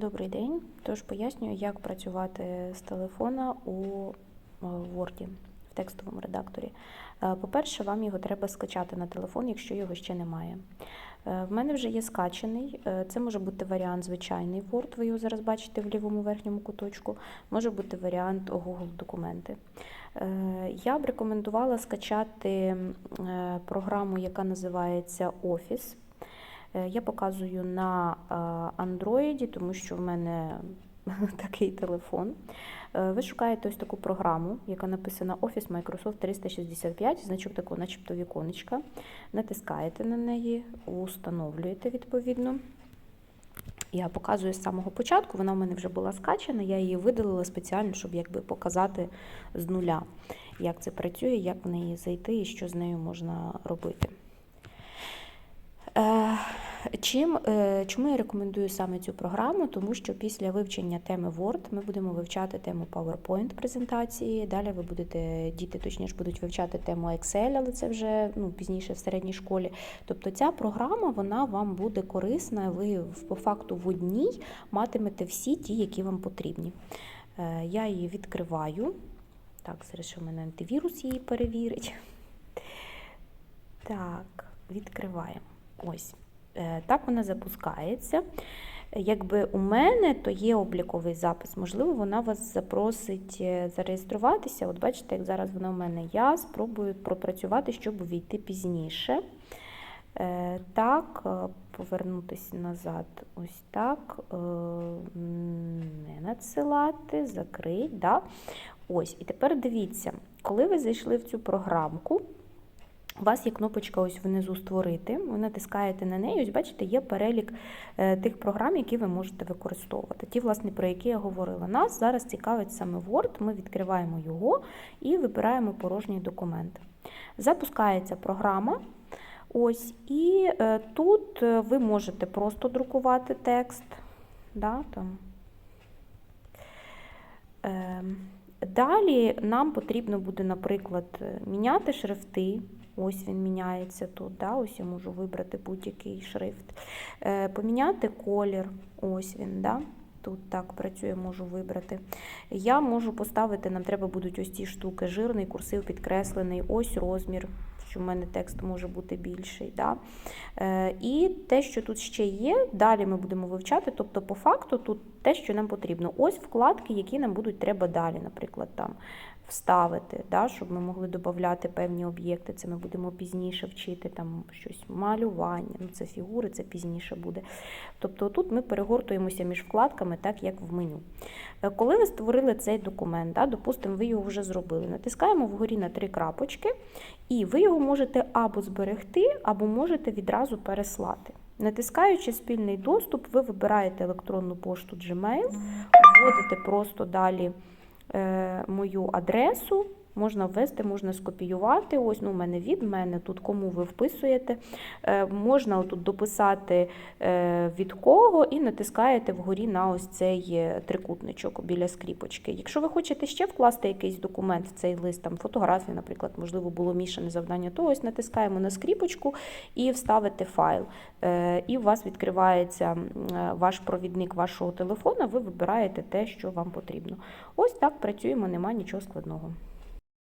Добрий день. Тож пояснюю, як працювати з телефона у е, Word, в текстовому редакторі. Е, По-перше, вам його треба скачати на телефон, якщо його ще немає. Е, В мене вже є скачаний. Е, Це може бути варіант звичайний Word, ви його зараз бачите в лівому верхньому куточку. Може бути варіант Google документи. Я б рекомендувала скачати програму, яка називається Office. Е, Я показую на е, Android, тому що в мене такий телефон. Е, Ви шукаєте ось таку програму, яка написана Office Microsoft 365, значок такого, начебто віконечка. Натискаєте на неї, установлюєте відповідно. Я показую з самого початку, вона в мене вже була скачана, я її видалила спеціально, щоб якби показати з нуля, як це працює, як в неї зайти і що з нею можна робити. Е, Чим, е, чому я рекомендую саме цю програму? Тому що після вивчення теми Word ми будемо вивчати тему PowerPoint презентації. Далі ви будете, діти точніше будуть вивчати тему Excel, але це вже ну, пізніше в середній школі. Тобто ця програма вона вам буде корисна. Ви по факту в одній матимете всі ті, які вам потрібні. Е, Я її відкриваю. Так, зараз ще в мене антивірус її перевірить. Так, відкриваємо. Ось. Е, Так вона запускається. Якби у мене, то є обліковий запис. Можливо, вона вас запросить е, зареєструватися. От бачите, як зараз вона у мене. Я спробую пропрацювати, щоб увійти пізніше. Е, Так, повернутися назад. Ось так. Не надсилати, закрить. Да? Ось. І тепер дивіться, коли ви зайшли в цю програмку, у вас є кнопочка ось внизу створити. Ви натискаєте на неї. Ось бачите, є перелік е, тих програм, які ви можете використовувати. Ті, власне, про які я говорила. Нас зараз цікавить саме Word. Ми відкриваємо його і вибираємо порожній документ. Запускається програма. Ось, і е, тут е, ви можете просто друкувати текст. Да, там. Ем, Далі нам потрібно буде, наприклад, міняти шрифти. Ось він міняється тут. Да? Ось я можу вибрати будь-який шрифт. Е, Поміняти колір. Ось він. Да? Тут так працює, можу вибрати. Я можу поставити, нам треба будуть ось ці штуки, жирний, курсив підкреслений, ось розмір, що в мене текст може бути більший. Да? Е, І те, що тут ще є, далі ми будемо вивчати. Тобто, по факту, тут те, що нам потрібно. Ось вкладки, які нам будуть треба далі, наприклад, там вставити, да, щоб ми могли додати певні об'єкти. Це ми будемо пізніше вчити, там щось малювання, ну це фігури, це пізніше буде. Тобто тут ми перегортуємося між вкладками, так як в меню. Е, Коли ви створили цей документ, да, допустимо, ви його вже зробили, натискаємо вгорі на три крапочки, і ви його можете або зберегти, або можете відразу переслати. Натискаючи спільний доступ, ви вибираєте електронну пошту Gmail, вводите просто далі е, мою адресу. Можна ввести, можна скопіювати. Ось ну, у мене від мене тут кому ви вписуєте. Е, можна тут дописати е, від кого і натискаєте вгорі на ось цей е, трикутничок біля скріпочки. Якщо ви хочете ще вкласти якийсь документ в цей лист, там фотографію, наприклад, можливо, було мішане завдання, то ось натискаємо на скріпочку і вставите файл. Е, і у вас відкривається е, ваш провідник вашого телефона, ви вибираєте те, що вам потрібно. Ось так працюємо, немає нічого складного.